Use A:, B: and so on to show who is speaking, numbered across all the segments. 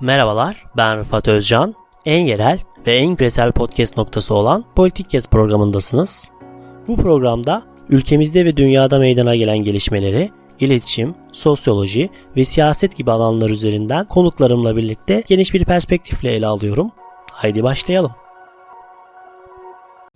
A: Merhabalar, ben Rıfat Özcan. En yerel ve en küresel podcast noktası olan Politik Kes programındasınız. Bu programda ülkemizde ve dünyada meydana gelen gelişmeleri, iletişim, sosyoloji ve siyaset gibi alanlar üzerinden konuklarımla birlikte geniş bir perspektifle ele alıyorum. Haydi başlayalım.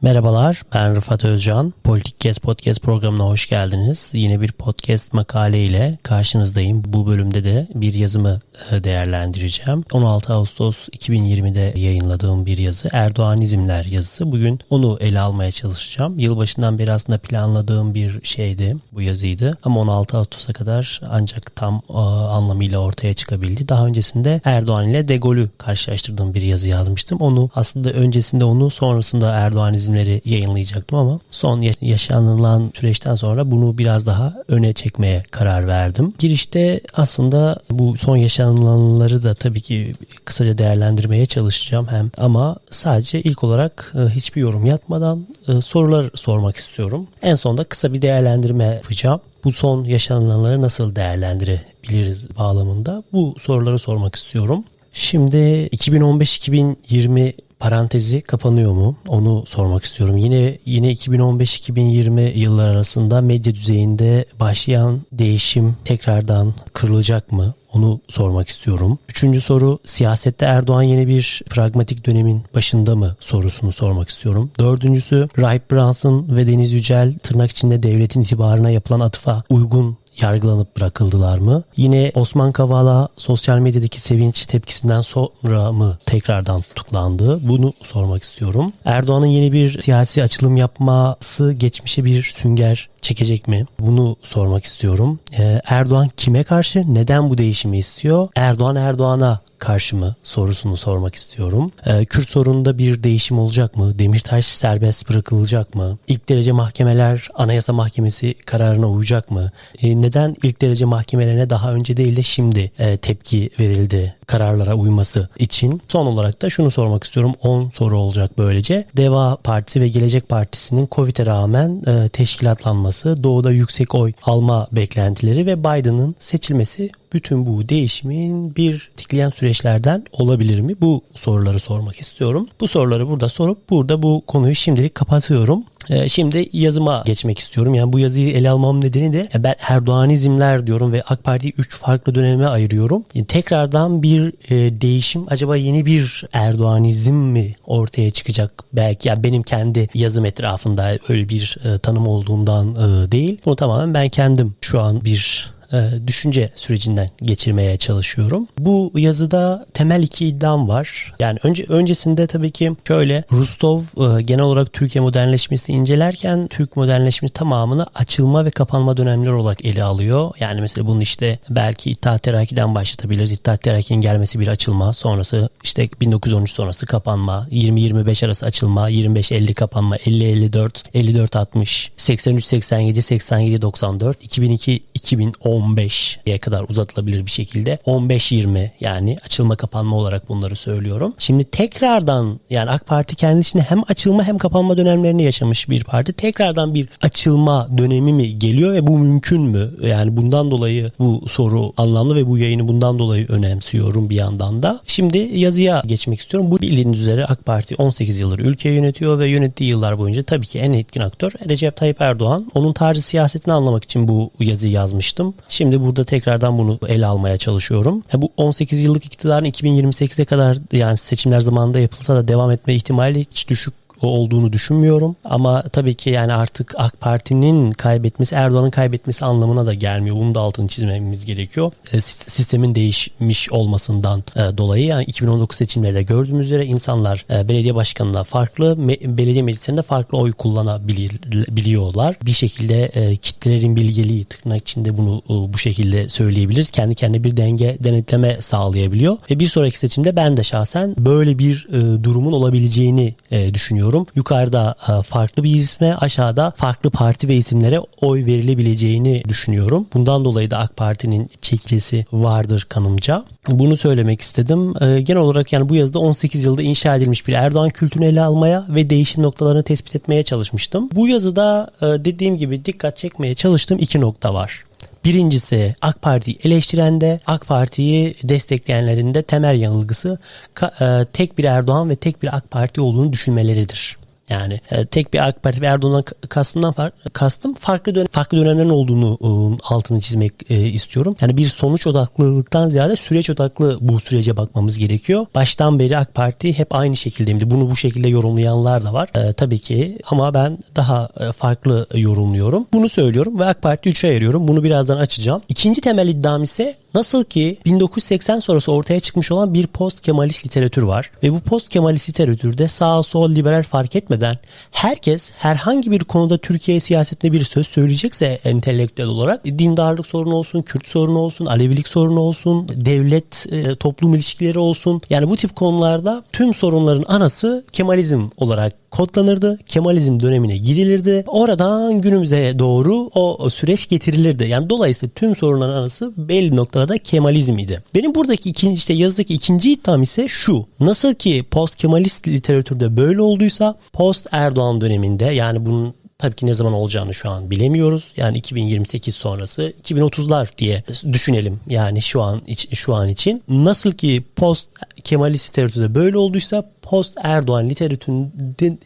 A: Merhabalar, ben Rıfat Özcan. Politik Kes Podcast programına hoş geldiniz. Yine bir podcast makale ile karşınızdayım. Bu bölümde de bir yazımı e, değerlendireceğim. 16 Ağustos 2020'de yayınladığım bir yazı. Erdoğanizmler yazısı. Bugün onu ele almaya çalışacağım. Yılbaşından beri aslında planladığım bir şeydi. Bu yazıydı. Ama 16 Ağustos'a kadar ancak tam e, anlamıyla ortaya çıkabildi. Daha öncesinde Erdoğan ile De Gaulle'ü karşılaştırdığım bir yazı yazmıştım. Onu aslında öncesinde onu sonrasında Erdoğanizm çizimleri yayınlayacaktım ama son yaşanılan süreçten sonra bunu biraz daha öne çekmeye karar verdim. Girişte aslında bu son yaşanılanları da tabii ki kısaca değerlendirmeye çalışacağım hem ama sadece ilk olarak e, hiçbir yorum yapmadan e, sorular sormak istiyorum. En sonunda kısa bir değerlendirme yapacağım bu son yaşananları nasıl değerlendirebiliriz bağlamında bu soruları sormak istiyorum. Şimdi 2015-2020 parantezi kapanıyor mu? Onu sormak istiyorum. Yine yine 2015-2020 yıllar arasında medya düzeyinde başlayan değişim tekrardan kırılacak mı? Onu sormak istiyorum. Üçüncü soru siyasette Erdoğan yeni bir pragmatik dönemin başında mı sorusunu sormak istiyorum. Dördüncüsü Rahip Brunson ve Deniz Yücel tırnak içinde devletin itibarına yapılan atıfa uygun yargılanıp bırakıldılar mı? Yine Osman Kavala sosyal medyadaki sevinç tepkisinden sonra mı tekrardan tutuklandı? Bunu sormak istiyorum. Erdoğan'ın yeni bir siyasi açılım yapması geçmişe bir sünger çekecek mi? Bunu sormak istiyorum. Ee, Erdoğan kime karşı? Neden bu değişimi istiyor? Erdoğan Erdoğan'a karşı mı sorusunu sormak istiyorum. Ee, Kürt sorununda bir değişim olacak mı? Demirtaş serbest bırakılacak mı? İlk derece mahkemeler Anayasa Mahkemesi kararına uyacak mı? Ee, neden ilk derece mahkemelerine daha önce değil de şimdi e, tepki verildi kararlara uyması için? Son olarak da şunu sormak istiyorum. 10 soru olacak böylece. Deva Partisi ve Gelecek Partisi'nin Covid'e rağmen e, teşkilatlanması, doğuda yüksek oy alma beklentileri ve Biden'ın seçilmesi bütün bu değişimin bir tikleyen süreçlerden olabilir mi? Bu soruları sormak istiyorum. Bu soruları burada sorup burada bu konuyu şimdilik kapatıyorum. Ee, şimdi yazıma geçmek istiyorum. Yani bu yazıyı ele almam nedeni de ben Erdoğanizmler diyorum ve AK Parti'yi 3 farklı döneme ayırıyorum. Tekrardan bir e, değişim acaba yeni bir Erdoğanizm mi ortaya çıkacak? Belki yani benim kendi yazım etrafında öyle bir e, tanım olduğundan e, değil. Bunu tamamen ben kendim şu an bir düşünce sürecinden geçirmeye çalışıyorum. Bu yazıda temel iki iddiam var. Yani önce öncesinde tabii ki şöyle Rustov e, genel olarak Türkiye modernleşmesini incelerken Türk modernleşmesi tamamını açılma ve kapanma dönemleri olarak ele alıyor. Yani mesela bunu işte belki İttihat Terakki'den başlatabiliriz. İttihat Terakki'nin gelmesi bir açılma. Sonrası işte 1913 sonrası kapanma. 20-25 arası açılma. 25-50 kapanma. 50-54, 54-60, 83-87, 87-94, 2002-2010 15'ye kadar uzatılabilir bir şekilde 15-20 yani açılma kapanma olarak bunları söylüyorum. Şimdi tekrardan yani AK Parti kendisine hem açılma hem kapanma dönemlerini yaşamış bir parti. Tekrardan bir açılma dönemi mi geliyor ve bu mümkün mü? Yani bundan dolayı bu soru anlamlı ve bu yayını bundan dolayı önemsiyorum bir yandan da. Şimdi yazıya geçmek istiyorum. Bu bildiğiniz üzere AK Parti 18 yıldır ülkeyi yönetiyor ve yönettiği yıllar boyunca tabii ki en etkin aktör Recep Tayyip Erdoğan. Onun tarzı siyasetini anlamak için bu yazıyı yazmıştım. Şimdi burada tekrardan bunu ele almaya çalışıyorum. bu 18 yıllık iktidarın 2028'e kadar yani seçimler zamanında yapılsa da devam etme ihtimali hiç düşük olduğunu düşünmüyorum. Ama tabii ki yani artık AK Parti'nin kaybetmesi Erdoğan'ın kaybetmesi anlamına da gelmiyor. Bunu da altını çizmemiz gerekiyor. E, sistemin değişmiş olmasından e, dolayı yani 2019 seçimlerde gördüğümüz üzere insanlar e, belediye başkanına farklı, belediye meclislerinde farklı oy kullanabiliyorlar. Bir şekilde kitlelerin bilgeliği tırnak içinde bunu bu şekilde söyleyebiliriz. Kendi kendine bir denge denetleme sağlayabiliyor. Ve bir sonraki seçimde ben de şahsen böyle bir durumun olabileceğini düşünüyorum düşünüyorum. Yukarıda e, farklı bir isme aşağıda farklı parti ve isimlere oy verilebileceğini düşünüyorum. Bundan dolayı da AK Parti'nin çekilesi vardır kanımca. Bunu söylemek istedim. E, genel olarak yani bu yazıda 18 yılda inşa edilmiş bir Erdoğan kültürünü ele almaya ve değişim noktalarını tespit etmeye çalışmıştım. Bu yazıda e, dediğim gibi dikkat çekmeye çalıştığım iki nokta var. Birincisi AK Parti'yi eleştiren de AK Parti'yi destekleyenlerin de temel yanılgısı e, tek bir Erdoğan ve tek bir AK Parti olduğunu düşünmeleridir. Yani e, tek bir AK Parti ve Erdoğan'dan kastımdan far, kastım farklı dönem, farklı dönemlerin olduğunu e, altını çizmek e, istiyorum. Yani bir sonuç odaklılıktan ziyade süreç odaklı bu sürece bakmamız gerekiyor. Baştan beri AK Parti hep aynı şekilde miydi? Bunu bu şekilde yorumlayanlar da var. E, tabii ki ama ben daha e, farklı yorumluyorum. Bunu söylüyorum ve AK Parti 3'e ayırıyorum. Bunu birazdan açacağım. İkinci temel iddiam ise nasıl ki 1980 sonrası ortaya çıkmış olan bir post Kemalist literatür var ve bu post Kemalist literatürde sağ sol liberal fark etmeden herkes herhangi bir konuda Türkiye siyasetinde bir söz söyleyecekse entelektüel olarak dindarlık sorunu olsun, Kürt sorunu olsun, Alevilik sorunu olsun, devlet e, toplum ilişkileri olsun. Yani bu tip konularda tüm sorunların anası Kemalizm olarak kodlanırdı. Kemalizm dönemine gidilirdi. Oradan günümüze doğru o süreç getirilirdi. Yani dolayısıyla tüm sorunların arası belli noktalarda Kemalizm idi. Benim buradaki ikinci işte yazıdaki ikinci iddiam ise şu. Nasıl ki post Kemalist literatürde böyle olduysa post Erdoğan döneminde yani bunun Tabii ki ne zaman olacağını şu an bilemiyoruz. Yani 2028 sonrası 2030'lar diye düşünelim. Yani şu an şu an için nasıl ki post Kemalist literatürde böyle olduysa post Erdoğan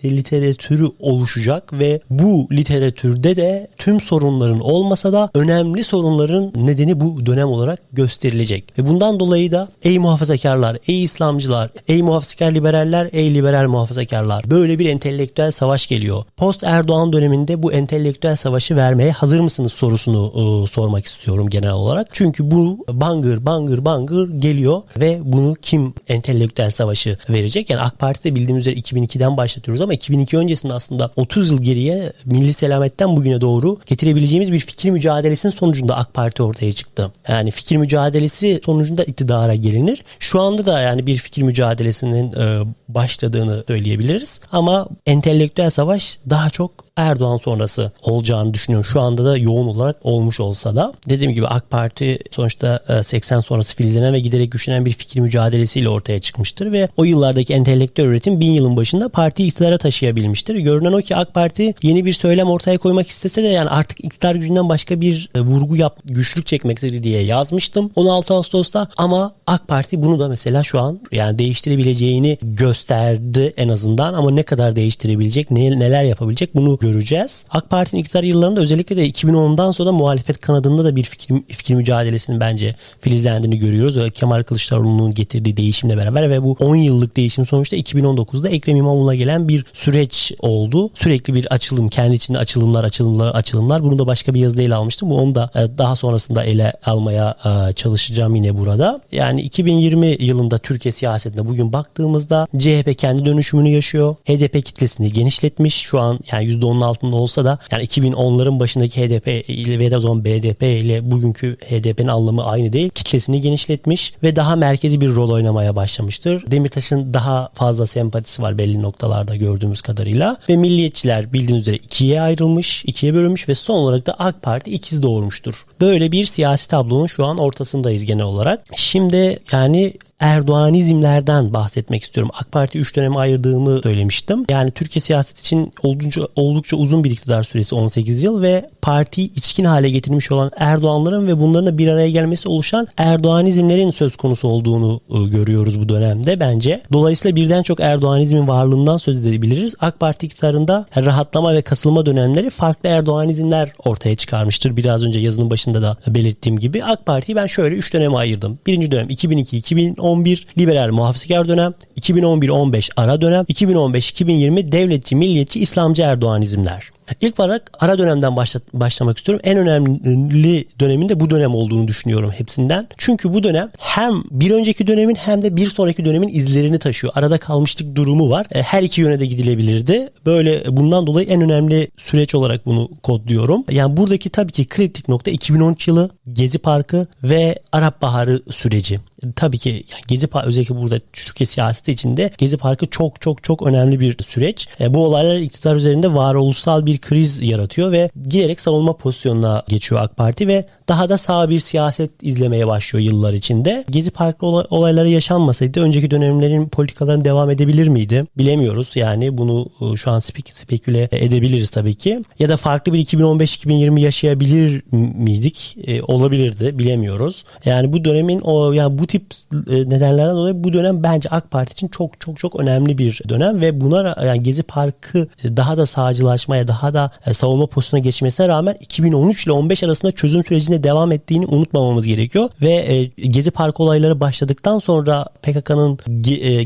A: literatürü oluşacak ve bu literatürde de tüm sorunların olmasa da önemli sorunların nedeni bu dönem olarak gösterilecek. Ve bundan dolayı da ey muhafazakarlar, ey İslamcılar, ey muhafazakar liberaller, ey liberal muhafazakarlar böyle bir entelektüel savaş geliyor. Post Erdoğan döneminde bu entelektüel savaşı vermeye hazır mısınız sorusunu e, sormak istiyorum genel olarak. Çünkü bu bangır bangır bangır geliyor ve bunu kim entelektüel savaşı verecek? Yani AK Parti'de bildiğimiz üzere 2002'den başlatıyoruz ama 2002 öncesinde aslında 30 yıl geriye milli selametten bugüne doğru getirebileceğimiz bir fikir mücadelesinin sonucunda AK Parti ortaya çıktı. Yani fikir mücadelesi sonucunda iktidara gelinir. Şu anda da yani bir fikir mücadelesinin e, başladığını söyleyebiliriz. Ama entelektüel savaş daha çok Erdoğan sonrası olacağını düşünüyorum. Şu anda da yoğun olarak olmuş olsa da. Dediğim gibi AK Parti sonuçta 80 e, sonrası filizlenen ve giderek güçlenen bir fikir mücadelesiyle ortaya çıkmıştır ve o yıllardaki entelektüel üretim bin yılın başında partiyi iktidara taşıyabilmiştir. Görünen o ki AK Parti yeni bir söylem ortaya koymak istese de yani artık iktidar gücünden başka bir e, vurgu yap, güçlük çekmektedir diye yazmıştım 16 Ağustos'ta ama AK Parti bunu da mesela şu an yani değiştirebileceğini gösterdi en azından ama ne kadar değiştirebilecek, ne, neler yapabilecek bunu göreceğiz. AK Parti'nin iktidar yıllarında özellikle de 2010'dan sonra muhalefet kanadında da bir fikir, fikir mücadelesinin bence filizlendiğini görüyoruz. Kemal Kılıçdaroğlu'nun getirdiği değişimle beraber ve bu 10 yıllık değişim sonuçta 2019'da Ekrem İmamoğlu'na gelen bir süreç oldu. Sürekli bir açılım, kendi içinde açılımlar, açılımlar, açılımlar. Bunu da başka bir yazıda ele almıştım. Onu da e, daha sonrasında ele almaya e, çalışacağım yine burada. Yani 2020 yılında Türkiye siyasetine bugün baktığımızda CHP kendi dönüşümünü yaşıyor. HDP kitlesini genişletmiş. Şu an yani %10'un altında olsa da yani 2010'ların başındaki HDP ile ve de o zaman BDP ile bugünkü HDP'nin anlamı aynı değil. Kitlesini genişletmiş ve daha merkezi bir rol oynamaya başlamıştır. Demirtaş'ın daha fazla sempatisi var belli noktalarda gördüğümüz kadarıyla ve milliyetçiler bildiğiniz üzere ikiye ayrılmış, ikiye bölünmüş ve son olarak da AK Parti ikiz doğurmuştur. Böyle bir siyasi tablonun şu an ortasındayız genel olarak. Şimdi yani Erdoğanizmlerden bahsetmek istiyorum. AK Parti 3 döneme ayırdığımı söylemiştim. Yani Türkiye siyaset için oldukça, oldukça uzun bir iktidar süresi 18 yıl ve partiyi içkin hale getirmiş olan Erdoğanların ve bunların da bir araya gelmesi oluşan Erdoğanizmlerin söz konusu olduğunu ıı, görüyoruz bu dönemde bence. Dolayısıyla birden çok Erdoğanizmin varlığından söz edebiliriz. AK Parti iktidarında rahatlama ve kasılma dönemleri farklı Erdoğanizmler ortaya çıkarmıştır. Biraz önce yazının başında da belirttiğim gibi AK Parti'yi ben şöyle 3 döneme ayırdım. Birinci dönem 2002-2010 2011 liberal muhafazakar dönem, 2011-15 ara dönem, 2015-2020 devletçi, milliyetçi, İslamcı Erdoğanizmler. İlk olarak ara dönemden başla, başlamak istiyorum. En önemli döneminde bu dönem olduğunu düşünüyorum hepsinden. Çünkü bu dönem hem bir önceki dönemin hem de bir sonraki dönemin izlerini taşıyor. Arada kalmışlık durumu var. E, her iki yöne de gidilebilirdi. Böyle bundan dolayı en önemli süreç olarak bunu kodluyorum. Yani buradaki tabii ki kritik nokta 2013 yılı Gezi Parkı ve Arap Baharı süreci tabii ki Gezi Parkı özellikle burada Türkiye siyaseti içinde Gezi Parkı çok çok çok önemli bir süreç. E, bu olaylar iktidar üzerinde varoluşsal bir kriz yaratıyor ve giderek savunma pozisyonuna geçiyor AK Parti ve daha da sağ bir siyaset izlemeye başlıyor yıllar içinde. Gezi Parkı olayları yaşanmasaydı önceki dönemlerin politikalarını devam edebilir miydi? Bilemiyoruz. Yani bunu e, şu an spek speküle edebiliriz tabii ki. Ya da farklı bir 2015-2020 yaşayabilir miydik? E, olabilirdi. Bilemiyoruz. Yani bu dönemin o yani bu tip e, nedenlerden dolayı bu dönem bence AK Parti için çok çok çok önemli bir dönem ve buna yani Gezi Parkı daha da sağcılaşmaya, daha da savunma pozisyonuna geçmesine rağmen 2013 ile 15 arasında çözüm sürecinde devam ettiğini unutmamamız gerekiyor ve Gezi Parkı olayları başladıktan sonra PKK'nın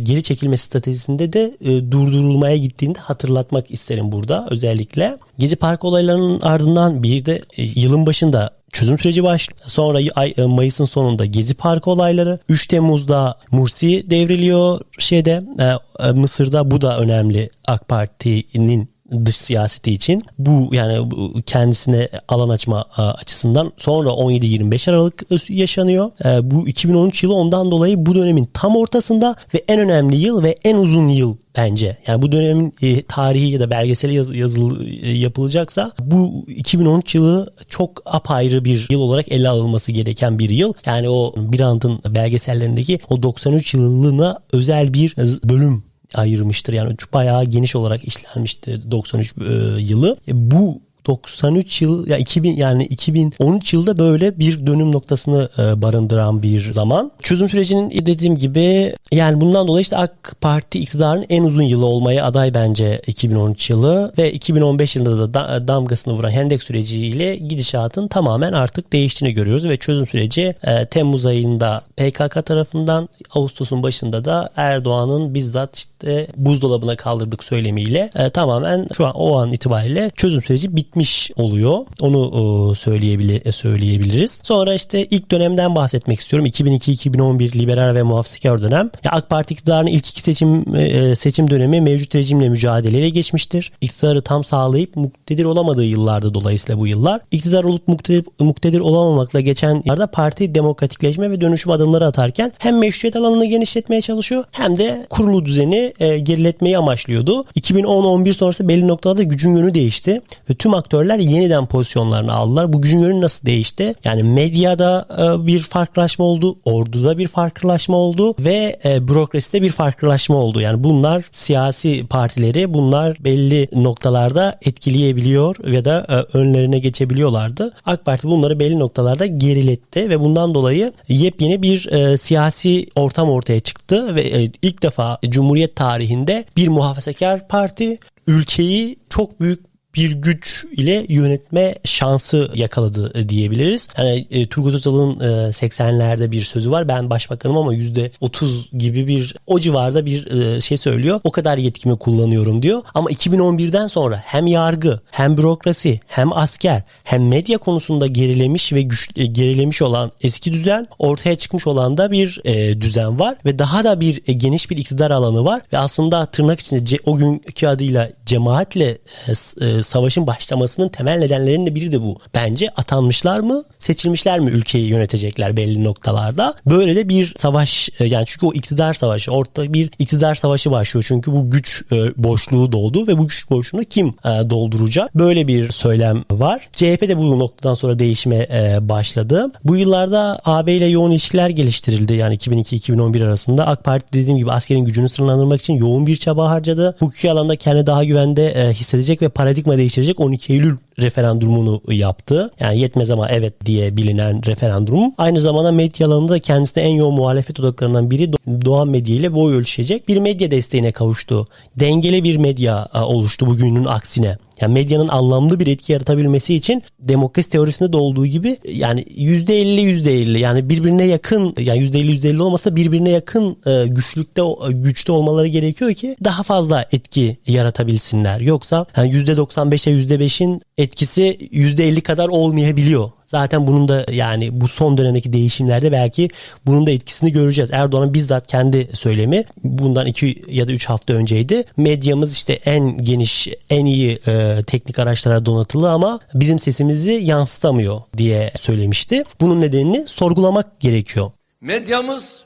A: geri çekilme stratejisinde de durdurulmaya gittiğini hatırlatmak isterim burada özellikle. Gezi Parkı olaylarının ardından bir de yılın başında çözüm süreci başlıyor. Sonra ay, e, Mayıs'ın sonunda Gezi Parkı olayları. 3 Temmuz'da Mursi devriliyor şeyde e, e, Mısır'da bu da önemli AK Parti'nin dış siyaseti için bu yani kendisine alan açma açısından sonra 17-25 Aralık yaşanıyor. Bu 2013 yılı ondan dolayı bu dönemin tam ortasında ve en önemli yıl ve en uzun yıl bence. Yani bu dönemin e, tarihi ya da belgeseli yaz, yazılı e, yapılacaksa bu 2013 yılı çok apayrı bir yıl olarak ele alınması gereken bir yıl. Yani o Birant'ın belgesellerindeki o 93 yılına özel bir bölüm ayırmıştır. Yani bayağı geniş olarak işlenmişti 93 e, yılı. E, bu 93 yıl ya 2000 yani 2013 yılda böyle bir dönüm noktasını e, barındıran bir zaman. Çözüm sürecinin dediğim gibi yani bundan dolayı işte AK Parti iktidarının en uzun yılı olmaya aday bence 2013 yılı ve 2015 yılında da damgasını vuran Hendek süreciyle gidişatın tamamen artık değiştiğini görüyoruz ve çözüm süreci e, Temmuz ayında PKK tarafından Ağustos'un başında da Erdoğan'ın bizzat işte buzdolabına kaldırdık söylemiyle e, tamamen şu an o an itibariyle çözüm süreci bitmiş oluyor. Onu söyleyebilir, e, söyleyebiliriz. Sonra işte ilk dönemden bahsetmek istiyorum. 2002-2011 liberal ve muhafazakar dönem. AK Parti iktidarının ilk iki seçim e, seçim dönemi mevcut rejimle mücadeleyle geçmiştir. İktidarı tam sağlayıp muktedir olamadığı yıllarda dolayısıyla bu yıllar. İktidar olup muktedir, muktedir olamamakla geçen yıllarda parti demokratikleşme ve dönüşüm adımları atarken hem meşruiyet alanını genişletmeye çalışıyor hem de kurulu düzeni e, geriletmeyi amaçlıyordu. 2010-11 sonrası belli noktalarda gücün yönü değişti ve tüm aktörler yeniden pozisyonlarını aldılar. Bu gücün yönü nasıl değişti? Yani medyada e, bir farklılaşma oldu, orduda bir farklılaşma oldu ve e, bürokraside bir farklılaşma oldu. Yani bunlar siyasi partileri bunlar belli noktalarda etkileyebiliyor ya da e, önlerine geçebiliyorlardı. AK Parti bunları belli noktalarda geriletti ve bundan dolayı yepyeni bir siyasi ortam ortaya çıktı ve ilk defa Cumhuriyet tarihinde bir muhafazakar parti ülkeyi çok büyük bir güç ile yönetme şansı yakaladı diyebiliriz. Yani e, Turgut Özal'ın e, 80'lerde bir sözü var. Ben başbakanım ama %30 gibi bir o civarda bir e, şey söylüyor. O kadar yetkimi kullanıyorum diyor. Ama 2011'den sonra hem yargı, hem bürokrasi, hem asker, hem medya konusunda gerilemiş ve güç e, gerilemiş olan eski düzen ortaya çıkmış olan da bir e, düzen var ve daha da bir e, geniş bir iktidar alanı var ve aslında tırnak içinde o günkü adıyla cemaatle e, e savaşın başlamasının temel nedenlerinin biri de bu. Bence atanmışlar mı, seçilmişler mi ülkeyi yönetecekler belli noktalarda. Böyle de bir savaş e, yani çünkü o iktidar savaşı, ortada bir iktidar savaşı başlıyor. Çünkü bu güç e, boşluğu doğdu ve bu güç boşluğunu kim e, dolduracak? Böyle bir söylem var. CHP de bu noktadan sonra değişime başladı. Bu yıllarda AB ile yoğun ilişkiler geliştirildi. Yani 2002-2011 arasında AK Parti dediğim gibi askerin gücünü sınırlandırmak için yoğun bir çaba harcadı. Hukuki alanda kendi daha güvende hissedecek ve paradigma paradigma değiştirecek. 12 Eylül referandumunu yaptı. Yani yetmez ama evet diye bilinen referandum. Aynı zamanda medya alanında kendisine en yoğun muhalefet odaklarından biri Doğan Medya ile boy ölçüşecek bir medya desteğine kavuştu. Dengeli bir medya oluştu bugünün aksine. Yani medyanın anlamlı bir etki yaratabilmesi için demokrasi teorisinde de olduğu gibi yani %50 %50 yani birbirine yakın yani %50 %50 olmasa birbirine yakın e, güçlükte güçte olmaları gerekiyor ki daha fazla etki yaratabilsinler. Yoksa yani %95'e %5'in etkisi %50 kadar olmayabiliyor. Zaten bunun da yani bu son dönemdeki değişimlerde belki bunun da etkisini göreceğiz. Erdoğan'ın bizzat kendi söylemi bundan 2 ya da 3 hafta önceydi. Medyamız işte en geniş, en iyi e, teknik araçlara donatılı ama bizim sesimizi yansıtamıyor diye söylemişti. Bunun nedenini sorgulamak gerekiyor.
B: Medyamız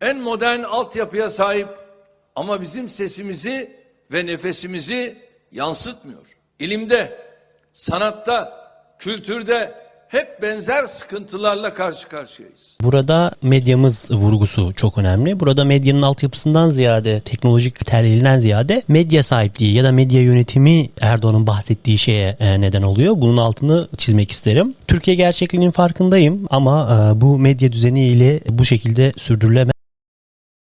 B: en modern altyapıya sahip ama bizim sesimizi ve nefesimizi yansıtmıyor. İlimde, sanatta, kültürde, hep benzer sıkıntılarla karşı karşıyayız.
A: Burada medyamız vurgusu çok önemli. Burada medyanın altyapısından ziyade, teknolojik terliğinden ziyade medya sahipliği ya da medya yönetimi Erdoğan'ın bahsettiği şeye e, neden oluyor. Bunun altını çizmek isterim. Türkiye gerçekliğinin farkındayım ama e, bu medya düzeniyle bu şekilde sürdürülemez.